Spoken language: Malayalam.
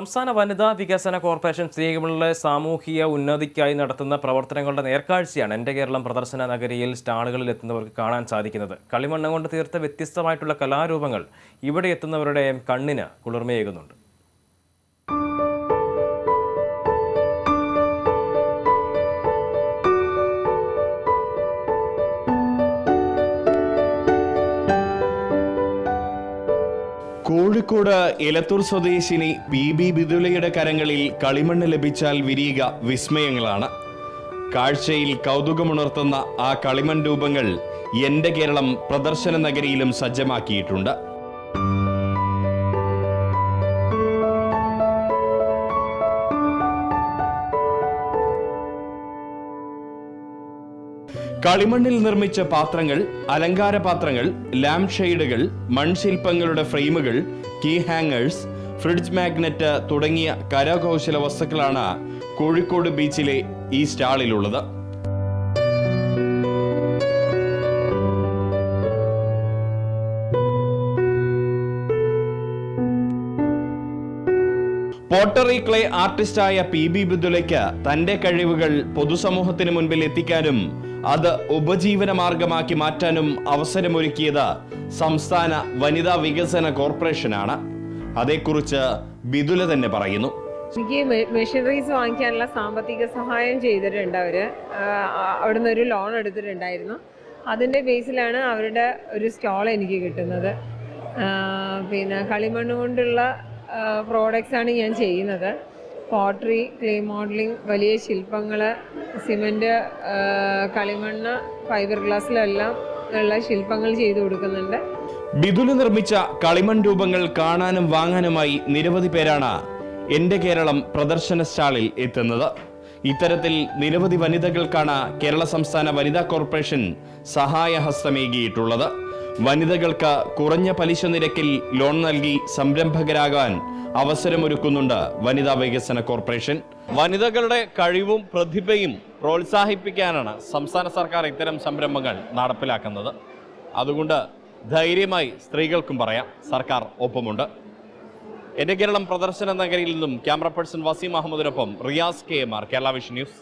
സംസ്ഥാന വനിതാ വികസന കോർപ്പറേഷൻ സ്ത്രീകളുടെ സാമൂഹിക ഉന്നതിക്കായി നടത്തുന്ന പ്രവർത്തനങ്ങളുടെ നേർക്കാഴ്ചയാണ് എന്റെ കേരളം പ്രദർശന നഗരിയിൽ സ്റ്റാളുകളിൽ എത്തുന്നവർക്ക് കാണാൻ സാധിക്കുന്നത്. കളിമണ്ണ് കൊണ്ട് തീർത്ത വ്യത്യസ്തമായിട്ടുള്ള കലാരൂപങ്ങൾ ഇവിടെ എത്തുന്നവരുടെ കണ്ണിന് കുളിർമയേകുന്നുണ്ട്. കോഴിക്കോട് എലത്തൂർ സ്വദേശിനി ബി ബി ബിദുലയുടെ കരങ്ങളിൽ കളിമണ്ണ് ലഭിച്ചാൽ വിരിയുക വിസ്മയങ്ങളാണ്. കാഴ്ചയിൽ കൗതുകമുണർത്തുന്ന ആ കളിമൺ രൂപങ്ങൾ എന്റെ കേരളം പ്രദർശന നഗരിയിലും സജ്ജമാക്കിയിട്ടുണ്ട്. കളിമണ്ണിൽ നിർമ്മിച്ച പാത്രങ്ങൾ അലങ്കാര പാത്രങ്ങൾ ലാംപ് ഷെയ്ഡുകൾ മൺശില്പങ്ങളുടെ ഫ്രെയിമുകൾ കീ ഹാങ്ങേഴ്സ് ഫ്രിഡ്ജ് മാഗ്നറ്റ് തുടങ്ങിയ കരകൗശല വസ്തുക്കളാണ് കോഴിക്കോട് ബീച്ചിലെ ഈ സ്റ്റാളിലുള്ളത്. പോട്ടറി ക്ലേ ആർട്ടിസ്റ്റായ പി ബി ബിദുലയ്ക്ക് തന്റെ കഴിവുകൾ പൊതുസമൂഹത്തിന് മുൻപിൽ എത്തിക്കാനും അത് ഉപജീവന മാർഗമാക്കി മാറ്റാനും അവസരമൊരുക്കിയത് സംസ്ഥാന വനിതാ വികസന കോർപ്പറേഷനാണ്. അതേക്കുറിച്ച് ബിദുല തന്നെ പറയുന്നു. എനിക്ക് മെഷീനറീസ് വാങ്ങിക്കാനുള്ള സാമ്പത്തിക സഹായം ചെയ്തിട്ടുണ്ട് അവർ അവിടുന്ന് ഒരു ലോൺ എടുത്തിട്ടുണ്ടായിരുന്നു. അതിന്റെ ബേസിലാണ് അവരുടെ ഒരു സ്റ്റോൾ എനിക്ക് കിട്ടുന്നത്. പിന്നെ കളിമണ്ണ് കൊണ്ടുള്ള പ്രോഡക്റ്റ്സാണ് ഞാൻ ചെയ്യുന്നത്. പോട്ടറി ക്ലേ മോഡലിംഗ് വലിയ ശില്പങ്ങൾ സിമന്റ് കളിമണ്ണ് ഫൈബർ ഗ്ലാസ്സിലെല്ലാം ഉള്ള ശില്പങ്ങൾ ചെയ്തു കൊടുക്കുന്നുണ്ട്. ബിദുല നിർമ്മിച്ച കളിമൺ രൂപങ്ങൾ കാണാനും വാങ്ങാനുമായി നിരവധി പേരാണ് എന്റെ കേരളം പ്രദർശന സ്റ്റാളിൽ എത്തുന്നത്. ഇത്തരത്തിൽ നിരവധി വനിതകൾക്കാണ് കേരള സംസ്ഥാന വനിതാ കോർപ്പറേഷൻ സഹായഹസ്തമേകിയിട്ടുള്ളത് വനിതകൾക്ക് കുറഞ്ഞ പലിശ നിരക്കിൽ ലോൺ നൽകി സംരംഭകരാകാൻ അവസരമൊരുക്കുന്നുണ്ട് വനിതാ വികസന കോർപ്പറേഷൻ. വനിതകളുടെ കഴിവും പ്രതിഭയും പ്രോത്സാഹിപ്പിക്കാനാണ് സംസ്ഥാന സർക്കാർ ഇത്തരം സംരംഭങ്ങൾ നടപ്പിലാക്കുന്നത്. അതുകൊണ്ട് ധൈര്യമായി സ്ത്രീകൾക്കും പറയാം സർക്കാർ ഒപ്പമുണ്ട്. എന്റെ കേരളം പ്രദർശന നഗരിയിൽ നിന്നും camera person Waseem അഹമ്മദിനൊപ്പം Riyas K M R Kerala vision news.